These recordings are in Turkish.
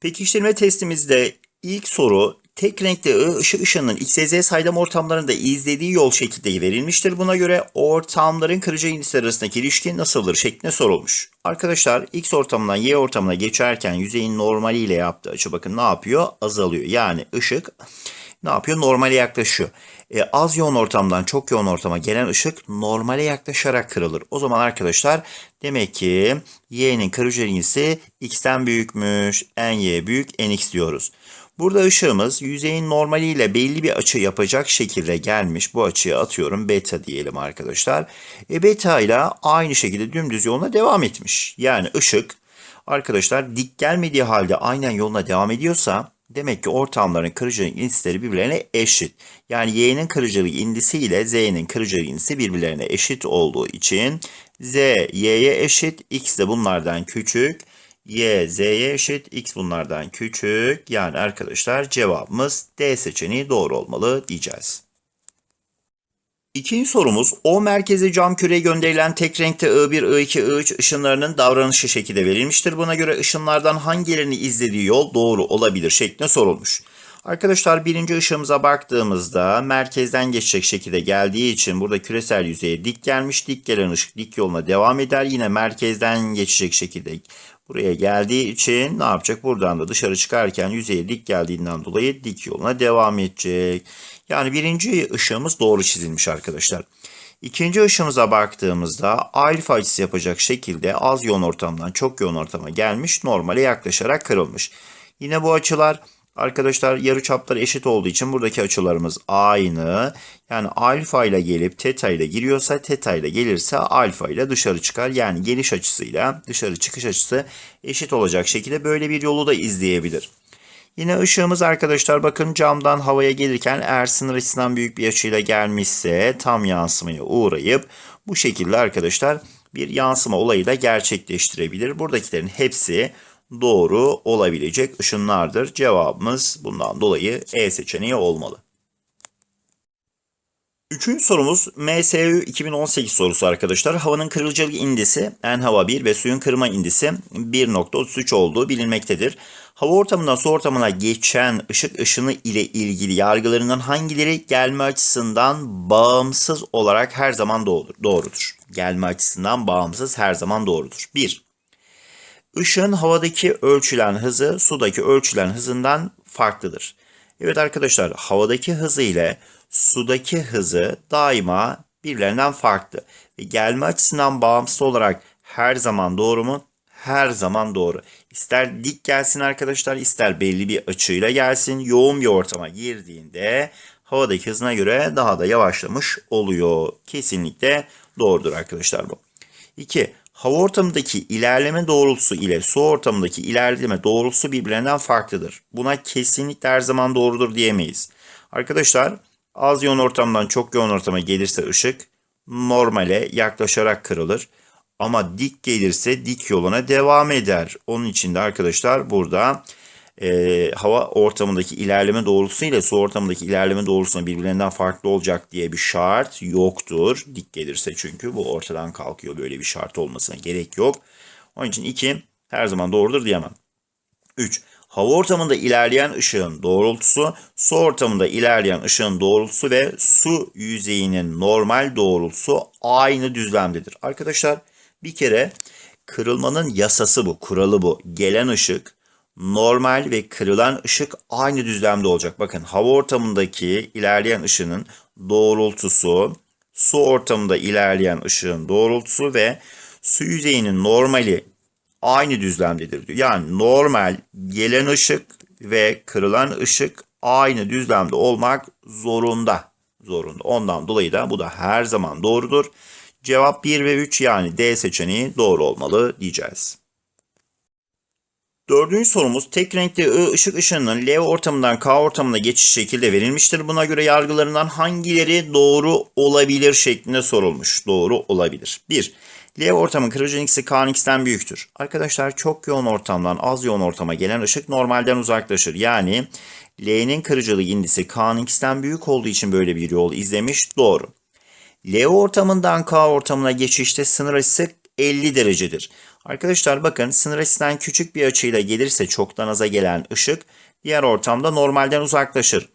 Pekiştirme testimizde ilk soru tek renkli I ışık ışınının X, Y, Z saydam ortamlarında izlediği yol şekilde verilmiştir. Buna göre ortamların kırıcı indisler arasındaki ilişki nasıldır şeklinde sorulmuş. Arkadaşlar X ortamından Y ortamına geçerken yüzeyin normaliyle yaptığı açı bakın ne yapıyor? Azalıyor. Yani ışık ne yapıyor? Normale yaklaşıyor. E, az yoğun ortamdan çok yoğun ortama gelen ışık normale yaklaşarak kırılır. O zaman arkadaşlar demek ki y'nin kırıcı ilgisi x'ten büyükmüş. ny büyük nx diyoruz. Burada ışığımız yüzeyin normaliyle belli bir açı yapacak şekilde gelmiş. Bu açıya atıyorum beta diyelim arkadaşlar. E, beta ile aynı şekilde dümdüz yoluna devam etmiş. Yani ışık arkadaşlar dik gelmediği halde aynen yoluna devam ediyorsa demek ki ortamların kırıcılık indisleri birbirlerine eşit. Yani y'nin kırıcılık indisi ile z'nin kırıcılık indisi birbirlerine eşit olduğu için z y'ye eşit, x de bunlardan küçük. Y, Z'ye eşit, X bunlardan küçük. Yani arkadaşlar cevabımız D seçeneği doğru olmalı diyeceğiz. İkinci sorumuz O merkeze cam küreye gönderilen tek renkte I1, I2, I3 ışınlarının davranışı şekilde verilmiştir. Buna göre ışınlardan hangilerini izlediği yol doğru olabilir şeklinde sorulmuş. Arkadaşlar birinci ışığımıza baktığımızda merkezden geçecek şekilde geldiği için burada küresel yüzeye dik gelmiş. Dik gelen ışık dik yoluna devam eder. Yine merkezden geçecek şekilde buraya geldiği için ne yapacak? Buradan da dışarı çıkarken yüzeye dik geldiğinden dolayı dik yoluna devam edecek. Yani birinci ışığımız doğru çizilmiş arkadaşlar. İkinci ışığımıza baktığımızda alfa açısı yapacak şekilde az yoğun ortamdan çok yoğun ortama gelmiş. Normale yaklaşarak kırılmış. Yine bu açılar Arkadaşlar yarı çapları eşit olduğu için buradaki açılarımız aynı. Yani alfa ile gelip teta ile giriyorsa teta ile gelirse alfa ile dışarı çıkar. Yani geliş açısıyla dışarı çıkış açısı eşit olacak şekilde böyle bir yolu da izleyebilir. Yine ışığımız arkadaşlar bakın camdan havaya gelirken eğer sınır açısından büyük bir açıyla gelmişse tam yansımaya uğrayıp bu şekilde arkadaşlar bir yansıma olayı da gerçekleştirebilir. Buradakilerin hepsi doğru olabilecek ışınlardır. Cevabımız bundan dolayı E seçeneği olmalı. Üçüncü sorumuz MSU 2018 sorusu arkadaşlar. Havanın kırılcılık indisi en hava 1 ve suyun kırma indisi 1.33 olduğu bilinmektedir. Hava ortamından su ortamına geçen ışık ışını ile ilgili yargılarından hangileri gelme açısından bağımsız olarak her zaman doğrudur. Gelme açısından bağımsız her zaman doğrudur. 1. Işığın havadaki ölçülen hızı sudaki ölçülen hızından farklıdır. Evet arkadaşlar havadaki hızı ile sudaki hızı daima birbirlerinden farklı. Ve gelme açısından bağımsız olarak her zaman doğru mu? Her zaman doğru. İster dik gelsin arkadaşlar ister belli bir açıyla gelsin. Yoğun bir ortama girdiğinde havadaki hızına göre daha da yavaşlamış oluyor. Kesinlikle doğrudur arkadaşlar bu. 2 hava ortamındaki ilerleme doğrultusu ile su ortamındaki ilerleme doğrultusu birbirlerinden farklıdır. Buna kesinlikle her zaman doğrudur diyemeyiz. Arkadaşlar az yoğun ortamdan çok yoğun ortama gelirse ışık normale yaklaşarak kırılır. Ama dik gelirse dik yoluna devam eder. Onun için de arkadaşlar burada e, hava ortamındaki ilerleme doğrultusu ile su ortamındaki ilerleme doğrultusuna birbirlerinden farklı olacak diye bir şart yoktur. Dik gelirse çünkü bu ortadan kalkıyor. Böyle bir şart olmasına gerek yok. Onun için 2 her zaman doğrudur diyemem. 3. Hava ortamında ilerleyen ışığın doğrultusu, su ortamında ilerleyen ışığın doğrultusu ve su yüzeyinin normal doğrultusu aynı düzlemdedir. Arkadaşlar bir kere kırılmanın yasası bu, kuralı bu. Gelen ışık normal ve kırılan ışık aynı düzlemde olacak. Bakın hava ortamındaki ilerleyen ışının doğrultusu, su ortamında ilerleyen ışığın doğrultusu ve su yüzeyinin normali aynı düzlemdedir diyor. Yani normal gelen ışık ve kırılan ışık aynı düzlemde olmak zorunda. Zorunda. Ondan dolayı da bu da her zaman doğrudur. Cevap 1 ve 3 yani D seçeneği doğru olmalı diyeceğiz. Dördüncü sorumuz tek renkli I ışık ışınının L ortamından K ortamına geçiş şekilde verilmiştir. Buna göre yargılarından hangileri doğru olabilir şeklinde sorulmuş. Doğru olabilir. 1. L ortamın kırıcı x'i K'nın x'ten büyüktür. Arkadaşlar çok yoğun ortamdan az yoğun ortama gelen ışık normalden uzaklaşır. Yani L'nin kırıcılık indisi K'nın x'ten büyük olduğu için böyle bir yol izlemiş. Doğru. L ortamından K ortamına geçişte sınır açısı 50 derecedir. Arkadaşlar bakın sınır açısından küçük bir açıyla gelirse çoktan aza gelen ışık diğer ortamda normalden uzaklaşır.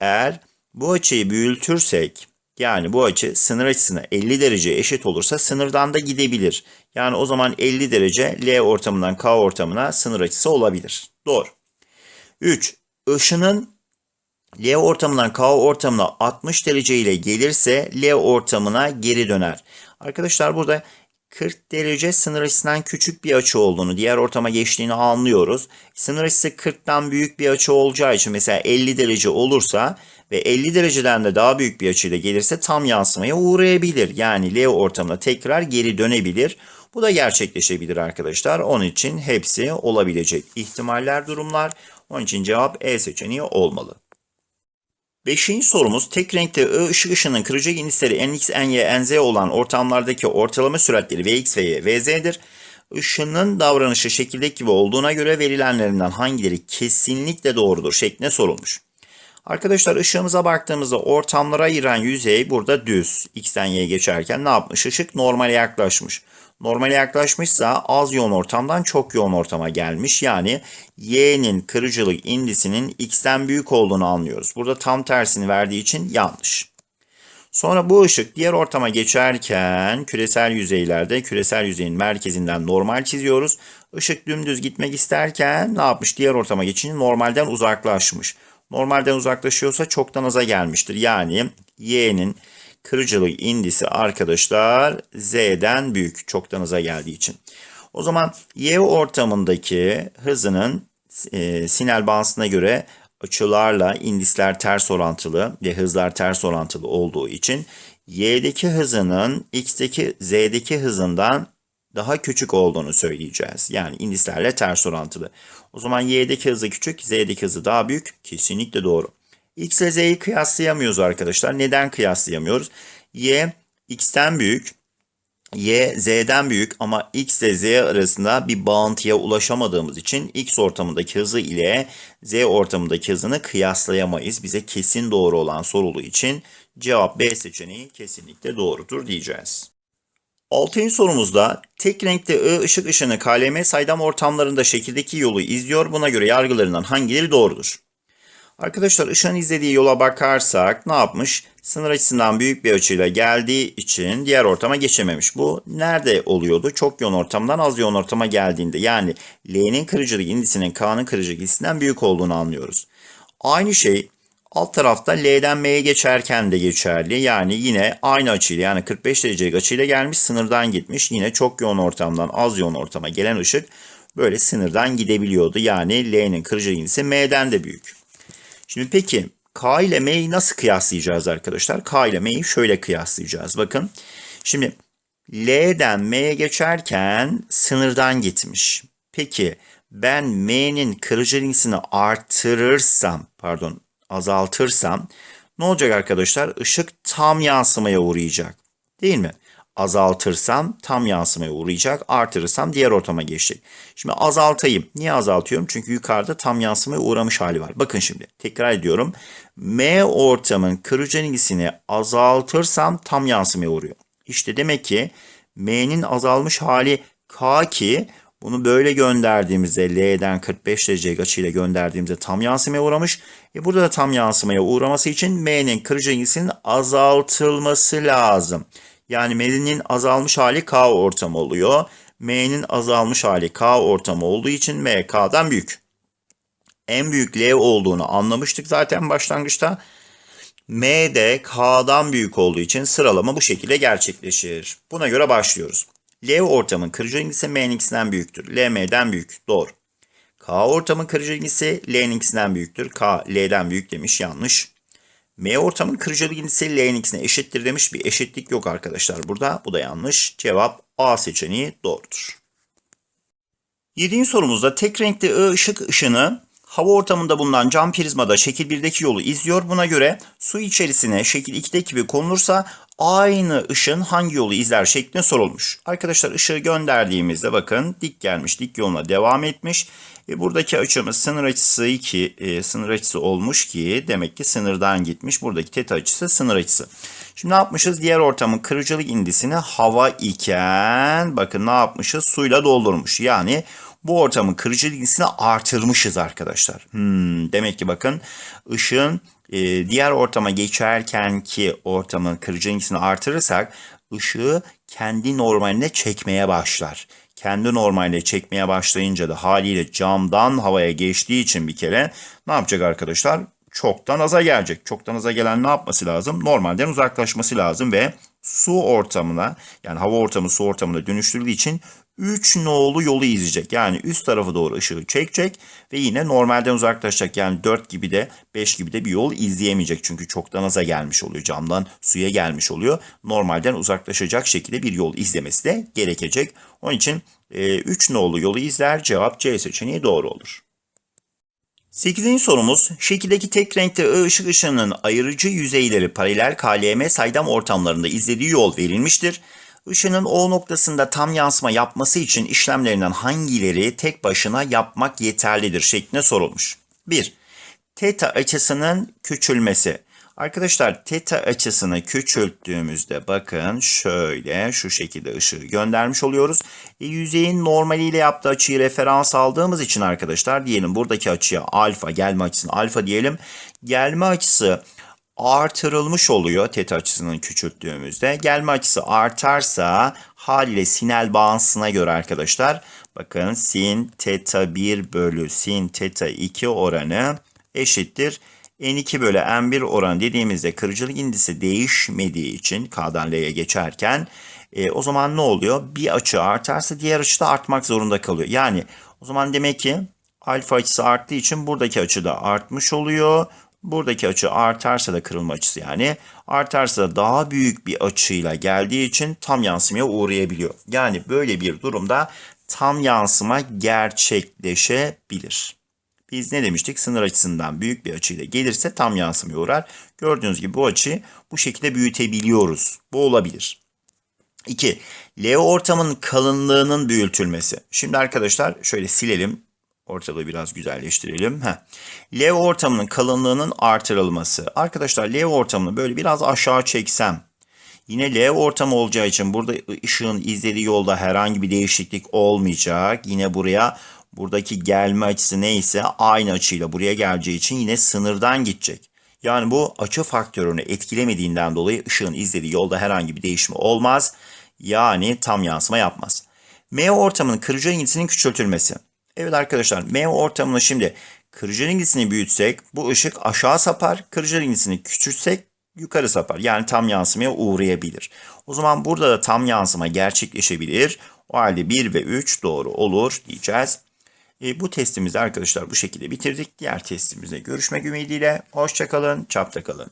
Eğer bu açıyı büyütürsek yani bu açı sınır açısına 50 derece eşit olursa sınırdan da gidebilir. Yani o zaman 50 derece L ortamından K ortamına sınır açısı olabilir. Doğru. 3. Işının L ortamından K ortamına 60 derece ile gelirse L ortamına geri döner. Arkadaşlar burada 40 derece sınır açısından küçük bir açı olduğunu, diğer ortama geçtiğini anlıyoruz. Sınır açısı 40'tan büyük bir açı olacağı için mesela 50 derece olursa ve 50 dereceden de daha büyük bir açıyla gelirse tam yansımaya uğrayabilir. Yani L ortamına tekrar geri dönebilir. Bu da gerçekleşebilir arkadaşlar. Onun için hepsi olabilecek ihtimaller, durumlar. Onun için cevap E seçeneği olmalı. Beşinci sorumuz tek renkte I ışık ışının kırıcı indisleri nx, ny, nz olan ortamlardaki ortalama süratleri vx ve y, vz'dir. Işının davranışı şekildeki gibi olduğuna göre verilenlerinden hangileri kesinlikle doğrudur şeklinde sorulmuş. Arkadaşlar ışığımıza baktığımızda ortamlara ayıran yüzey burada düz. X'ten Y'ye geçerken ne yapmış? Işık normale yaklaşmış. Normale yaklaşmışsa az yoğun ortamdan çok yoğun ortama gelmiş. Yani Y'nin kırıcılık indisinin X'ten büyük olduğunu anlıyoruz. Burada tam tersini verdiği için yanlış. Sonra bu ışık diğer ortama geçerken küresel yüzeylerde küresel yüzeyin merkezinden normal çiziyoruz. Işık dümdüz gitmek isterken ne yapmış? Diğer ortama geçince normalden uzaklaşmış. Normalden uzaklaşıyorsa çoktan aza gelmiştir. Yani y'nin kırıcılık indisi arkadaşlar z'den büyük çoktan aza geldiği için. O zaman y ortamındaki hızının e, sinel bağıntısına göre açılarla indisler ters orantılı ve hızlar ters orantılı olduğu için y'deki hızının x'teki z'deki hızından daha küçük olduğunu söyleyeceğiz. Yani indislerle ters orantılı. O zaman y'deki hızı küçük, z'deki hızı daha büyük. Kesinlikle doğru. x ile z'yi kıyaslayamıyoruz arkadaşlar. Neden kıyaslayamıyoruz? y x'ten büyük, y z'den büyük ama x ile z arasında bir bağıntıya ulaşamadığımız için x ortamındaki hızı ile z ortamındaki hızını kıyaslayamayız. Bize kesin doğru olan sorulu için cevap B seçeneği kesinlikle doğrudur diyeceğiz. Altıncı sorumuzda tek renkte I ışık ışını KLM saydam ortamlarında şekildeki yolu izliyor. Buna göre yargılarından hangileri doğrudur? Arkadaşlar ışığın izlediği yola bakarsak ne yapmış? Sınır açısından büyük bir açıyla geldiği için diğer ortama geçememiş. Bu nerede oluyordu? Çok yoğun ortamdan az yoğun ortama geldiğinde. Yani L'nin kırıcılık indisinin K'nın kırıcılık indisinden büyük olduğunu anlıyoruz. Aynı şey alt tarafta L'den M'ye geçerken de geçerli. Yani yine aynı açıyla yani 45 derecelik açıyla gelmiş sınırdan gitmiş. Yine çok yoğun ortamdan az yoğun ortama gelen ışık böyle sınırdan gidebiliyordu. Yani L'nin kırıcılık indisi M'den de büyük. Şimdi peki K ile M'yi nasıl kıyaslayacağız arkadaşlar? K ile M'yi şöyle kıyaslayacağız. Bakın şimdi L'den M'ye geçerken sınırdan gitmiş. Peki ben M'nin kırıcılığını artırırsam pardon azaltırsam ne olacak arkadaşlar? Işık tam yansımaya uğrayacak. Değil mi? Azaltırsam tam yansımaya uğrayacak. Artırırsam diğer ortama geçecek. Şimdi azaltayım. Niye azaltıyorum? Çünkü yukarıda tam yansımaya uğramış hali var. Bakın şimdi tekrar ediyorum. M ortamın kırıcı ilgisini azaltırsam tam yansımaya uğruyor. İşte demek ki M'nin azalmış hali K ki bunu böyle gönderdiğimizde L'den 45 derece açıyla gönderdiğimizde tam yansımaya uğramış. E burada da tam yansımaya uğraması için M'nin kırıcı ilgisinin azaltılması lazım. Yani M'nin azalmış hali K ortamı oluyor. M'nin azalmış hali K ortamı olduğu için M K'dan büyük. En büyük L olduğunu anlamıştık zaten başlangıçta. M de K'dan büyük olduğu için sıralama bu şekilde gerçekleşir. Buna göre başlıyoruz. L ortamın kırıcı ilgisi M'ninkisinden büyüktür. L M'den büyük. Doğru. K ortamın kırıcı ilgisi L'ninkisinden büyüktür. K L'den büyük demiş. Yanlış. M ortamın kırıcılık indisi L'ninkisine eşittir demiş. Bir eşitlik yok arkadaşlar burada. Bu da yanlış. Cevap A seçeneği doğrudur. Yediğin sorumuzda tek renkli I ışık ışını hava ortamında bulunan cam prizmada şekil 1'deki yolu izliyor. Buna göre su içerisine şekil 2'deki gibi konulursa aynı ışın hangi yolu izler şeklinde sorulmuş. Arkadaşlar ışığı gönderdiğimizde bakın dik gelmiş, dik yoluna devam etmiş. E, buradaki açımız sınır açısı 2, e, sınır açısı olmuş ki demek ki sınırdan gitmiş. Buradaki teta açısı sınır açısı. Şimdi ne yapmışız? Diğer ortamın kırıcılık indisini hava iken bakın ne yapmışız? Suyla doldurmuş. Yani bu ortamın kırıcılık indisini artırmışız arkadaşlar. Hmm, demek ki bakın ışığın e, diğer ortama geçerken ki ortamın kırıcı indisini artırırsak ışığı kendi normaline çekmeye başlar. Kendi normaline çekmeye başlayınca da haliyle camdan havaya geçtiği için bir kere ne yapacak arkadaşlar? Çoktan aza gelecek. Çoktan aza gelen ne yapması lazım? Normalden uzaklaşması lazım ve su ortamına yani hava ortamı su ortamına dönüştürdüğü için 3 nolu yolu izleyecek. Yani üst tarafı doğru ışığı çekecek ve yine normalden uzaklaşacak. Yani 4 gibi de 5 gibi de bir yol izleyemeyecek. Çünkü çoktan aza gelmiş oluyor. Camdan suya gelmiş oluyor. Normalden uzaklaşacak şekilde bir yol izlemesi de gerekecek. Onun için 3 nolu yolu izler. Cevap C seçeneği doğru olur. 8. sorumuz, şekildeki tek renkte ışık ışığının ayırıcı yüzeyleri paralel KLM saydam ortamlarında izlediği yol verilmiştir. Işının O noktasında tam yansıma yapması için işlemlerinden hangileri tek başına yapmak yeterlidir şeklinde sorulmuş. 1. Teta açısının küçülmesi. Arkadaşlar teta açısını küçülttüğümüzde bakın şöyle şu şekilde ışığı göndermiş oluyoruz. E, yüzeyin normaliyle yaptığı açıyı referans aldığımız için arkadaşlar diyelim buradaki açıya alfa gelme açısını alfa diyelim. Gelme açısı artırılmış oluyor teta açısını küçülttüğümüzde. Gelme açısı artarsa haliyle sinel bağıntısına göre arkadaşlar bakın sin teta 1 bölü sin teta 2 oranı eşittir. N2 bölü N1 oranı dediğimizde kırıcılık indisi değişmediği için K'dan L'ye geçerken e, o zaman ne oluyor? Bir açı artarsa diğer açı da artmak zorunda kalıyor. Yani o zaman demek ki alfa açısı arttığı için buradaki açı da artmış oluyor. Buradaki açı artarsa da kırılma açısı yani artarsa da daha büyük bir açıyla geldiği için tam yansımaya uğrayabiliyor. Yani böyle bir durumda tam yansıma gerçekleşebilir. Biz ne demiştik? Sınır açısından büyük bir açıyla gelirse tam yansımaya uğrar. Gördüğünüz gibi bu açıyı bu şekilde büyütebiliyoruz. Bu olabilir. 2. L ortamın kalınlığının büyütülmesi. Şimdi arkadaşlar şöyle silelim. Ortalığı biraz güzelleştirelim. Heh. L ortamının kalınlığının artırılması. Arkadaşlar L ortamını böyle biraz aşağı çeksem. Yine L ortamı olacağı için burada ışığın izlediği yolda herhangi bir değişiklik olmayacak. Yine buraya buradaki gelme açısı neyse aynı açıyla buraya geleceği için yine sınırdan gidecek. Yani bu açı faktörünü etkilemediğinden dolayı ışığın izlediği yolda herhangi bir değişme olmaz. Yani tam yansıma yapmaz. M ortamının kırıcı rengisinin küçültülmesi. Evet arkadaşlar M ortamını şimdi kırıcı rengisini büyütsek bu ışık aşağı sapar. Kırıcı rengisini küçültsek yukarı sapar. Yani tam yansımaya uğrayabilir. O zaman burada da tam yansıma gerçekleşebilir. O halde 1 ve 3 doğru olur diyeceğiz. E, bu testimizi arkadaşlar bu şekilde bitirdik. Diğer testimizde görüşmek ümidiyle. Hoşçakalın, çapta kalın.